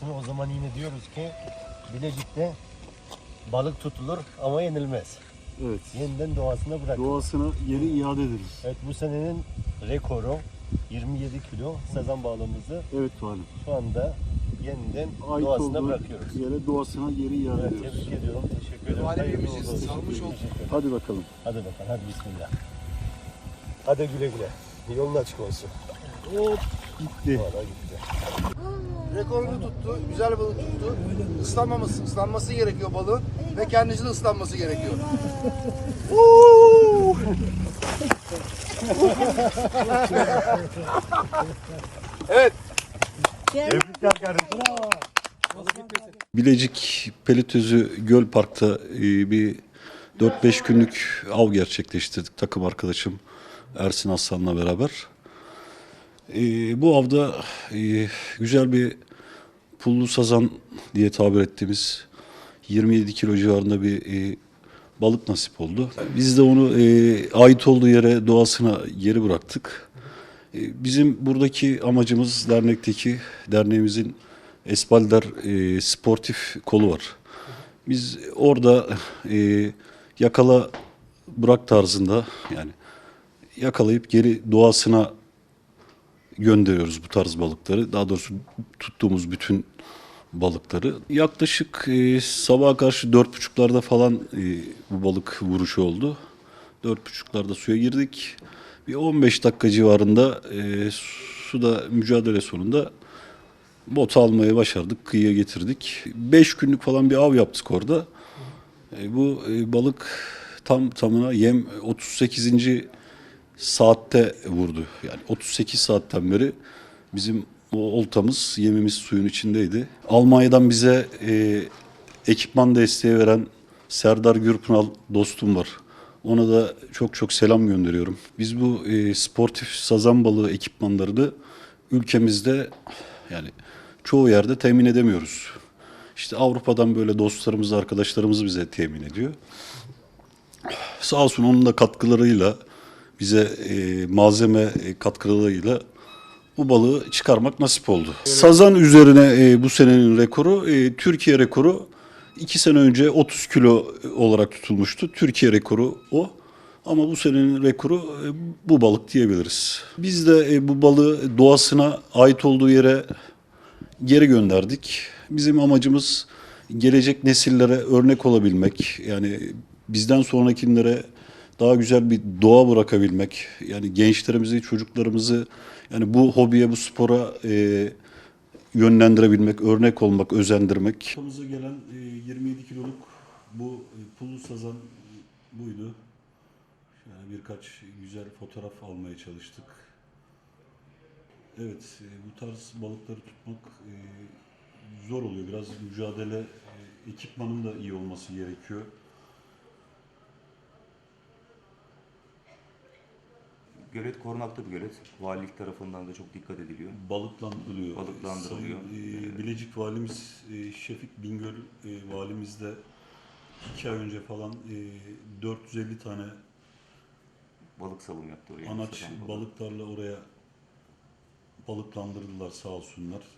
doğasını o zaman yine diyoruz ki Bilecik'te balık tutulur ama yenilmez. Evet. Yeniden doğasına bırak. Doğasına geri iade ederiz. Evet bu senenin rekoru 27 kilo sazan balığımızı Evet Valim. şu anda yeniden Ait doğasına bırakıyoruz. yere doğasına geri iade Evet, ediyoruz. tebrik ediyorum. Teşekkür ederim. Olsun. salmış olduk. Hadi bakalım. Hadi bakalım. Hadi bismillah. Hadi güle güle. Yolun açık olsun. Hop gitti. Valla gitti. Rekorunu tuttu, güzel balık tuttu. Islanmaması, ıslanması gerekiyor balığın ve kendisi de ıslanması gerekiyor. evet, Tebrikler kardeşim. Bilecik Pelitözü Göl Park'ta e, bir 4-5 günlük av gerçekleştirdik takım arkadaşım Ersin Aslan'la beraber. E, bu avda e, güzel bir pullu sazan diye tabir ettiğimiz 27 kilo civarında bir e, balık nasip oldu. Biz de onu e, ait olduğu yere doğasına geri bıraktık. E, bizim buradaki amacımız dernekteki derneğimizin Esbalder e, sportif kolu var. Biz orada e, yakala bırak tarzında yani yakalayıp geri doğasına gönderiyoruz bu tarz balıkları. Daha doğrusu tuttuğumuz bütün balıkları. Yaklaşık e, sabaha karşı dört buçuklarda falan e, bu balık vuruşu oldu. Dört buçuklarda suya girdik. Bir 15 dakika civarında e, suda mücadele sonunda bot almayı başardık. Kıyıya getirdik. Beş günlük falan bir av yaptık orada. E, bu e, balık tam tamına yem 38. saatte vurdu. Yani 38 saatten beri bizim o oltamız, yemimiz suyun içindeydi. Almanya'dan bize e, ekipman desteği veren Serdar Gürpınal dostum var. Ona da çok çok selam gönderiyorum. Biz bu e, sportif sazan balığı ekipmanlarını ülkemizde yani çoğu yerde temin edemiyoruz. İşte Avrupa'dan böyle dostlarımız, arkadaşlarımız bize temin ediyor. Sağ olsun onun da katkılarıyla bize e, malzeme e, katkılarıyla bu balığı çıkarmak nasip oldu. Sazan üzerine e, bu senenin rekoru, e, Türkiye rekoru iki sene önce 30 kilo olarak tutulmuştu. Türkiye rekoru o. Ama bu senenin rekoru e, bu balık diyebiliriz. Biz de e, bu balığı doğasına ait olduğu yere geri gönderdik. Bizim amacımız gelecek nesillere örnek olabilmek. Yani bizden sonrakilere daha güzel bir doğa bırakabilmek. Yani gençlerimizi, çocuklarımızı yani bu hobiye, bu spora e, yönlendirebilmek, örnek olmak, özendirmek. Kafamıza gelen 27 kiloluk bu pullu sazan buydu. Şöyle birkaç güzel fotoğraf almaya çalıştık. Evet, e, bu tarz balıkları tutmak e, zor oluyor. Biraz mücadele, e, ekipmanın da iyi olması gerekiyor. Gölet korunaklı bir gölet. Valilik tarafından da çok dikkat ediliyor. Balıklandırılıyor. Balıklandırılıyor. Sayın, e, Bilecik valimiz e, Şefik Bingöl e, valimiz de iki ay önce falan e, 450 tane Balık salımı yaptı oraya. anaç balıklarla oraya balıklandırdılar sağ olsunlar.